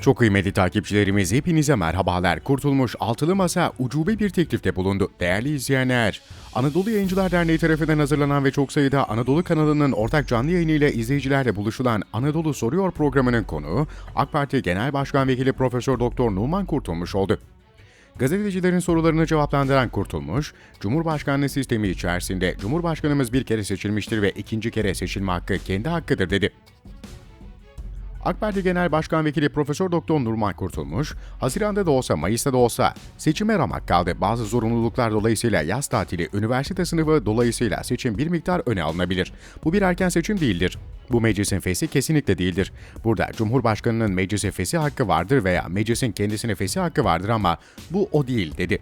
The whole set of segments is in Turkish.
Çok kıymetli takipçilerimiz hepinize merhabalar. Kurtulmuş Altılı Masa ucube bir teklifte bulundu. Değerli izleyenler, Anadolu Yayıncılar Derneği tarafından hazırlanan ve çok sayıda Anadolu kanalının ortak canlı yayınıyla izleyicilerle buluşulan Anadolu Soruyor programının konuğu AK Parti Genel Başkan Vekili Profesör Doktor Numan Kurtulmuş oldu. Gazetecilerin sorularını cevaplandıran Kurtulmuş, Cumhurbaşkanlığı sistemi içerisinde Cumhurbaşkanımız bir kere seçilmiştir ve ikinci kere seçilme hakkı kendi hakkıdır dedi. AK Parti Genel Başkan Vekili Profesör Doktor Nurman Kurtulmuş, Haziran'da da olsa Mayıs'ta da olsa seçime ramak kaldı. Bazı zorunluluklar dolayısıyla yaz tatili, üniversite sınavı dolayısıyla seçim bir miktar öne alınabilir. Bu bir erken seçim değildir. Bu meclisin fesi kesinlikle değildir. Burada Cumhurbaşkanının meclise fesi hakkı vardır veya meclisin kendisine fesi hakkı vardır ama bu o değil dedi.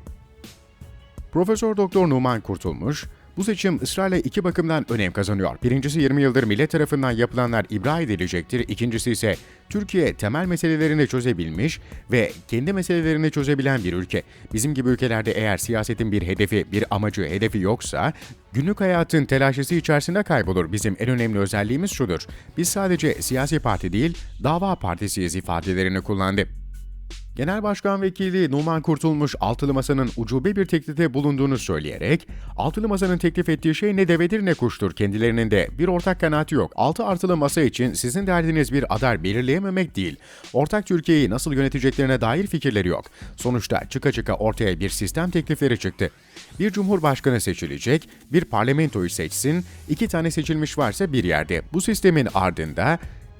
Profesör Doktor Numan Kurtulmuş, bu seçim ısrarla iki bakımdan önem kazanıyor. Birincisi 20 yıldır millet tarafından yapılanlar ibra edilecektir. İkincisi ise Türkiye temel meselelerini çözebilmiş ve kendi meselelerini çözebilen bir ülke. Bizim gibi ülkelerde eğer siyasetin bir hedefi, bir amacı, hedefi yoksa günlük hayatın telaşesi içerisinde kaybolur. Bizim en önemli özelliğimiz şudur. Biz sadece siyasi parti değil, dava partisiyiz ifadelerini kullandı. Genel Başkan Vekili Numan Kurtulmuş Altılı Masa'nın ucube bir teklifte bulunduğunu söyleyerek, Altılı Masa'nın teklif ettiği şey ne devedir ne kuştur. Kendilerinin de bir ortak kanaati yok. Altı artılı masa için sizin derdiniz bir aday belirleyememek değil. Ortak Türkiye'yi nasıl yöneteceklerine dair fikirleri yok. Sonuçta çıka çıka ortaya bir sistem teklifleri çıktı. Bir cumhurbaşkanı seçilecek, bir parlamentoyu seçsin, iki tane seçilmiş varsa bir yerde. Bu sistemin ardında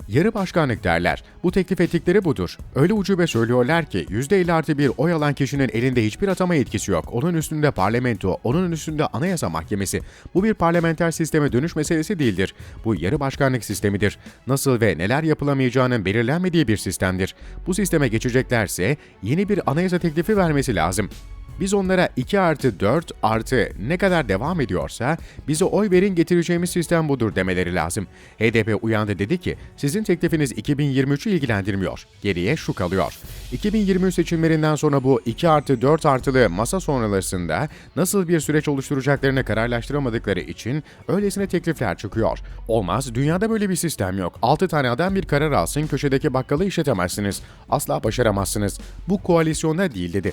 Yarı başkanlık derler. Bu teklif ettikleri budur. Öyle ucube söylüyorlar ki %50 artı bir oy alan kişinin elinde hiçbir atama yetkisi yok. Onun üstünde parlamento, onun üstünde anayasa mahkemesi. Bu bir parlamenter sisteme dönüş meselesi değildir. Bu yarı başkanlık sistemidir. Nasıl ve neler yapılamayacağının belirlenmediği bir sistemdir. Bu sisteme geçeceklerse yeni bir anayasa teklifi vermesi lazım. Biz onlara 2 artı 4 artı ne kadar devam ediyorsa bize oy verin getireceğimiz sistem budur demeleri lazım. HDP uyandı dedi ki sizin teklifiniz 2023'ü ilgilendirmiyor. Geriye şu kalıyor. 2023 seçimlerinden sonra bu 2 artı 4 artılı masa sonrasında nasıl bir süreç oluşturacaklarını kararlaştıramadıkları için öylesine teklifler çıkıyor. Olmaz dünyada böyle bir sistem yok. 6 tane adam bir karar alsın köşedeki bakkalı işletemezsiniz. Asla başaramazsınız. Bu koalisyonda değil dedi.